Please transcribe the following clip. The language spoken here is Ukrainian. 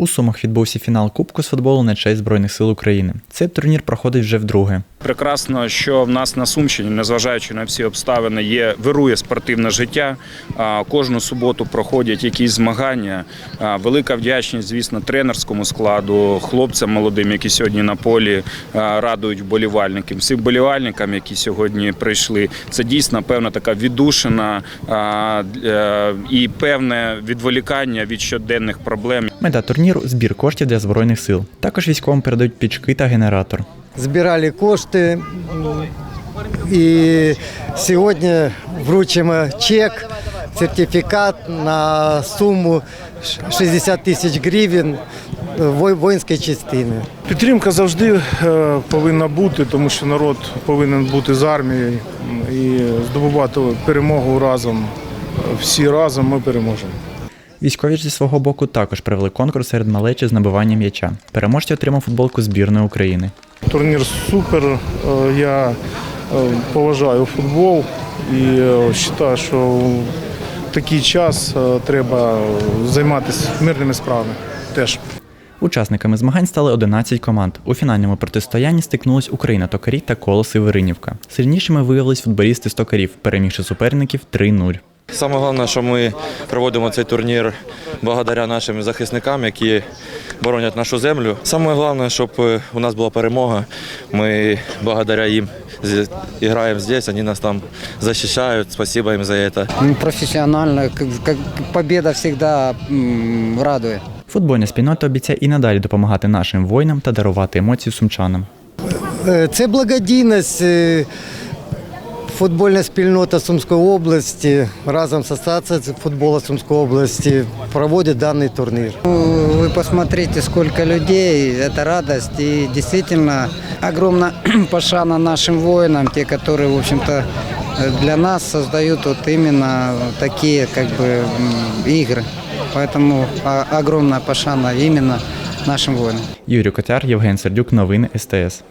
У Сумах відбувся фінал Кубку з футболу на честь Збройних сил України. Цей турнір проходить вже вдруге. Прекрасно, що в нас на Сумщині, незважаючи на всі обставини, є вирує спортивне життя. Кожну суботу проходять якісь змагання. Велика вдячність, звісно, тренерському складу, хлопцям молодим, які сьогодні на полі радують вболівальників. Всім вболівальникам, які сьогодні прийшли. Це дійсно певна така віддушина і певне відволікання від щоденних проблем. Мета турніру збір коштів для збройних сил. Також військовим передають пічки та генератор. збирали кошти. І сьогодні вручимо чек, сертифікат на суму 60 тисяч гривень воїнської частини. Підтримка завжди е, повинна бути, тому що народ повинен бути з армією і здобувати перемогу разом. Всі разом ми переможемо. Військові ж зі свого боку також провели конкурс серед малечі з набивання м'яча. Переможці отримав футболку збірної України. Турнір супер. Е, Я е, поважаю футбол і е, вважаю, що в такий час треба займатися мирними справами теж. Учасниками змагань стали 11 команд. У фінальному протистоянні стикнулись Україна Токарі та Колос Северинівка. Сильнішими виявились футболісти з токарів, перемігши суперників 3-0. Саме головне, що ми проводимо цей турнір благодаря нашим захисникам, які боронять нашу землю. Саме головне, щоб е, у нас була перемога. Ми благодаря їм граємо здесь, вони нас там захищають. Спасибо їм за це. Как победа всегда м, радует. Футбольна спільнота обіцяє і надалі допомагати нашим воїнам та дарувати емоції сумчанам. Е, Це благодійність. е, Футбольна спільнота Сумської області разом з Асоціацією футболу Сумської області проводить даний турнір. Ну, Вы посмотрите, сколько людей, это радость. И действительно огромная пошана нашим воинам, те, которые, в общем-то, э, для нас создают вот именно такие как бы м, игры. Поэтому а, огромная пошана именно нашим воинам. Юрій Котяр, Євген Сердюк, новини СТС.